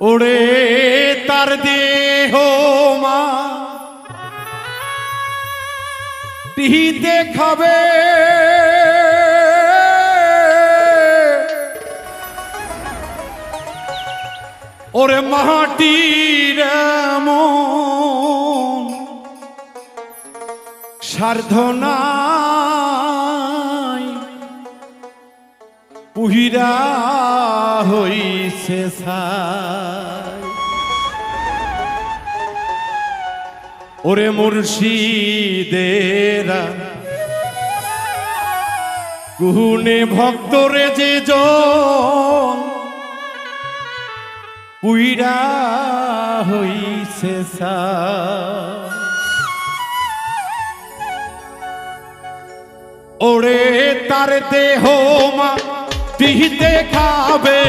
ওরে তার দেহ মা। টিহিতে খাবে। ওরে মাটির এমন পুহিরা হইছে ছাই। ওরে মুর্শিদেরা গুনে ভক্তরে যে জন, পুইরা হইছে ওরে তার দেহ মা তিহিতে খাবে।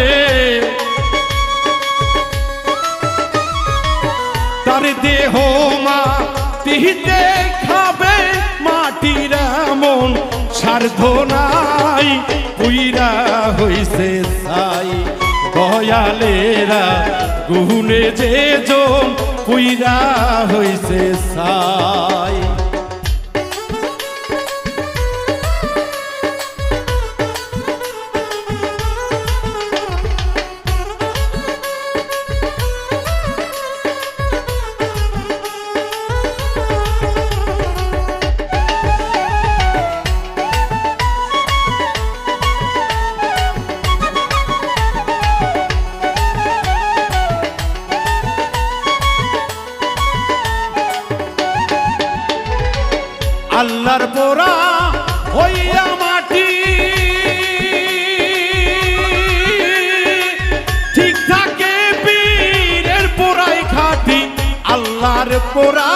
তার দেহ মা তিহিতে খাবে। মাটির মন সার্ধ নাই পুইরা হইছে সাই। দয়ালেরা গুনে যে জন পুইরা হইছে সাই। আল্লাহর পোড়া।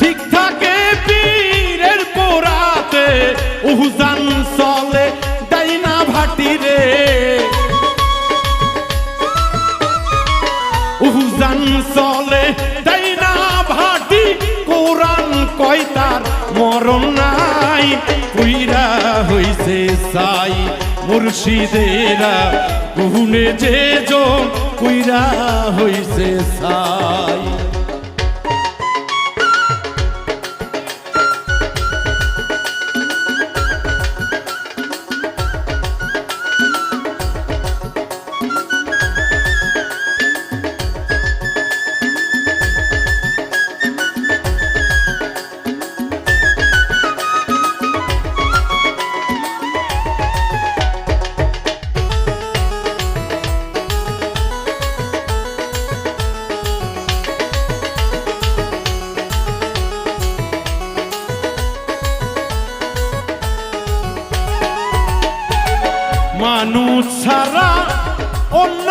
ঠিক থাকে পীরের পোড়াতে, উহুজান চলে ডাইনা ভাটি রে উহুজান চলে তাই না ভাটি, কোরআন কয় তার মরণ নাই পুইরা হইছে সাই। মুর্শিদেরা গুনে যে জন কুইরা হইছে সাই। মানুষ ছাড়া অন্য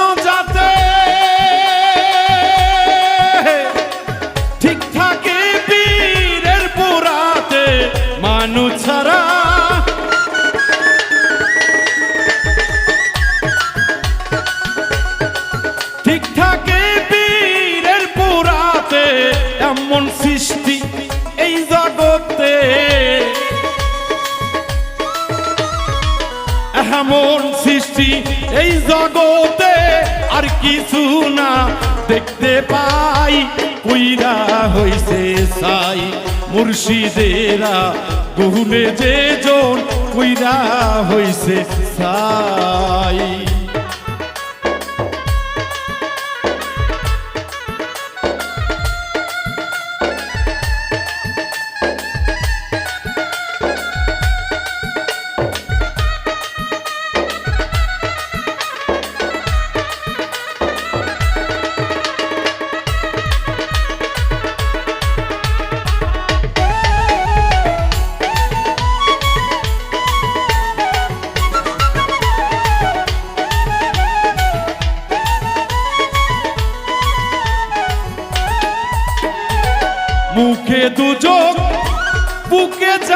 এমন সৃষ্টি এই জগতে আর কিছু না। দেখতে পাই কুইরা হইছে সাই। মুর্শিদেরা গুনে যে জন কুইরা হইছে সাই।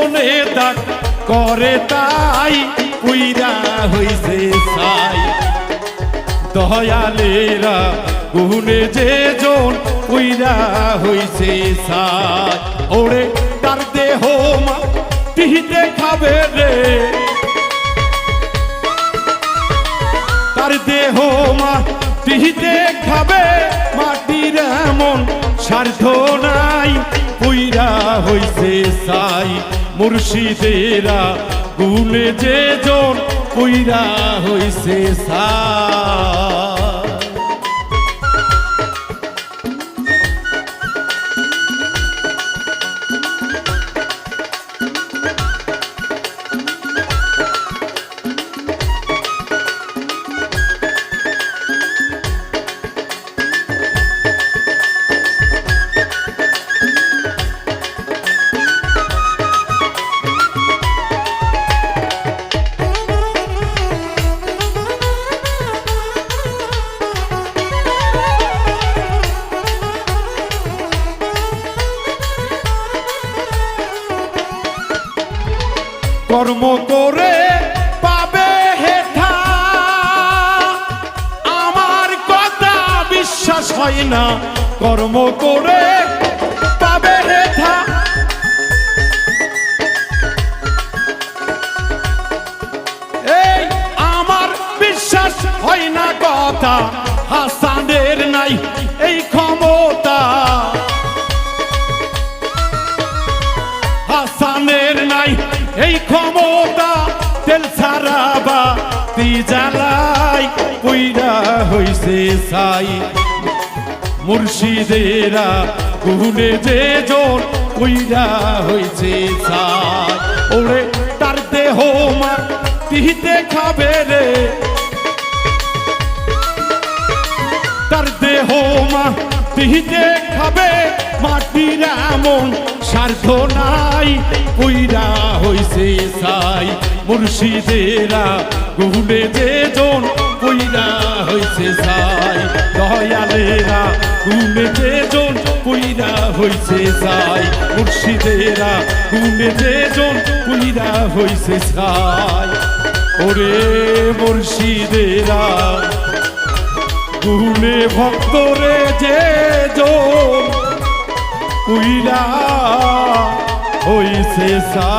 পেছনে দাগ করে তাই পুইরা হইছে সাই দয়ালেরা গুনে যে জন পুইরা হইছে সাই ওরে তার দেহ মা টিহিতে খাবে রে। তার দেহ মাটিতে খাবে। মাটির এমন স্বার্থ নাই। পুইরা হইছে সাই মুর্শিদেরা গুনে যে জন পুইরা হইছে সাই। করে আমার কথা বিশ্বাস হয় না, কর্ম করে পাবে এই আমার বিশ্বাস হয় না কথা, হাসানের নাই এই ক্ষমতা। হাসানের নাই এই ক্ষমতা। তি জ্বালাই, পুইরা হইছে সাই মুর্শিদেরা গুনে যে জন পুইরা হইছে সাই ওরে তার দেহ মা, তিহিতে খাবে রে। তার দেহ মা, তিহিতে খাবে। মাটির এমন স্বার্থ নাই, পুইরা হইছে সাই মুর্শিদেরা গুনে যে জন পুইরা হইছে সাই দয়ালেরা গুনে যে জন পুইরা হইছে সাই মুর্শিদেরা গুনে যে জন পুইরা হইছে সাই ওরে মুর্শিদেরা গুনে ভক্তরে যে জন উইলা হইছে সা